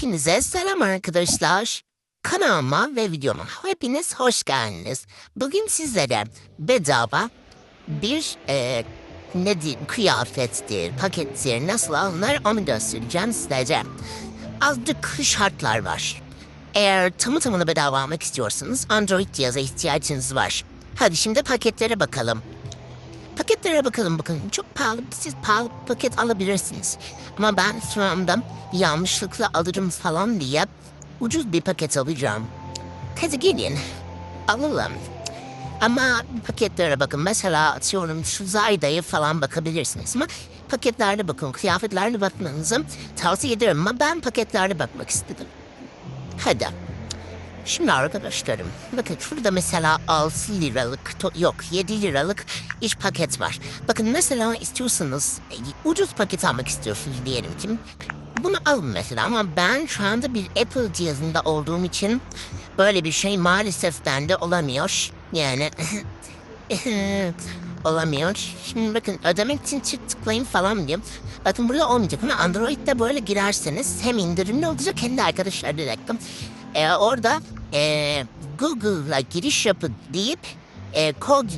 Hepinize selam arkadaşlar. Kanalıma ve videoma hepiniz hoş geldiniz. Bugün sizlere bedava bir e, ne diyeyim kıyafettir, pakettir nasıl alınır onu göstereceğim sizlere. Azıcık şartlar var. Eğer tamı tamına bedava almak istiyorsanız Android cihaza ihtiyacınız var. Hadi şimdi paketlere bakalım. Paketlere bakalım bakın. Çok pahalı. Siz pahalı paket alabilirsiniz. Ama ben anda yanlışlıkla alırım falan diye ucuz bir paket alacağım. Hadi gelin. Alalım. Ama paketlere bakın. Mesela atıyorum şu Zayda'ya falan bakabilirsiniz. Ama paketlerde bakın. Kıyafetlerle bakmanızı tavsiye ederim. Ama ben paketlerde bakmak istedim. Hadi. Şimdi arkadaşlarım bakın şurada mesela 6 liralık yok 7 liralık iş paket var. Bakın mesela istiyorsanız e, ucuz paket almak istiyorsunuz diyelim ki bunu alın mesela ama ben şu anda bir Apple cihazında olduğum için böyle bir şey maalesef bende olamıyor. Yani olamıyor. Şimdi bakın ödemek için çift tıklayın falan diyor. Bakın burada olmayacak ama Android'de böyle girerseniz hem indirimli olacak hem de arkadaşlar reklam. Ee, orada e, Google'la giriş yapın deyip e, kod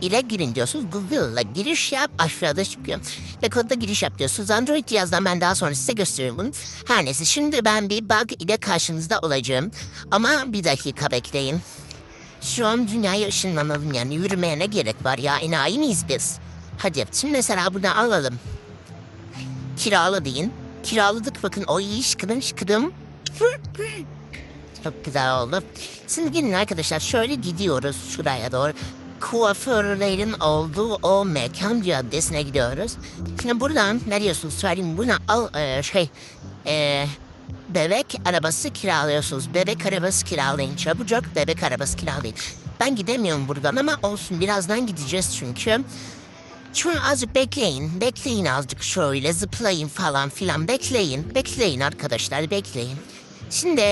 ile girin diyorsunuz. Google'la giriş yap aşağıda çıkıyor. Ve kodda giriş yap diyorsunuz. Android cihazdan ben daha sonra size gösteririm bunu. Her neyse şimdi ben bir bug ile karşınızda olacağım. Ama bir dakika bekleyin. Şu an dünyaya ışınlanalım yani yürümeye ne gerek var ya enayi miyiz biz? Hadi şimdi mesela buradan alalım. Kiralı deyin. Kiraladık bakın o iyi şıkıdım şıkıdım. Çok güzel oldu. Şimdi gelin arkadaşlar şöyle gidiyoruz şuraya doğru. Kuaförlerin olduğu o mekan caddesine gidiyoruz. Şimdi buradan ne diyorsunuz söyleyeyim buradan al e, şey e, bebek arabası kiralıyorsunuz. Bebek arabası kiralayın çabucak bebek arabası kiralayın. Ben gidemiyorum buradan ama olsun birazdan gideceğiz çünkü. Şunu azıcık bekleyin. Bekleyin azıcık şöyle zıplayın falan filan. Bekleyin. Bekleyin arkadaşlar bekleyin. Şimdi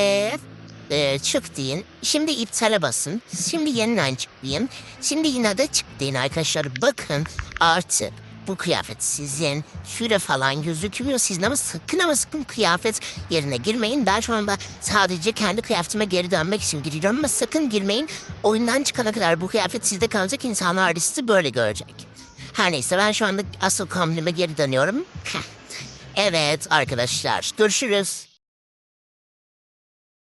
e, çık deyin. Şimdi iptale basın. Şimdi yeniden çık deyin. Şimdi yine de çık deyin arkadaşlar. Bakın artık bu kıyafet sizin şurada falan gözükmüyor sizin ama sakın ama sakın kıyafet yerine girmeyin. Ben şu anda sadece kendi kıyafetime geri dönmek için giriyorum ama sakın girmeyin. Oyundan çıkana kadar bu kıyafet sizde kalacak insanlar sizi böyle görecek. Her neyse ben şu anda asıl kombinime geri dönüyorum. evet arkadaşlar görüşürüz.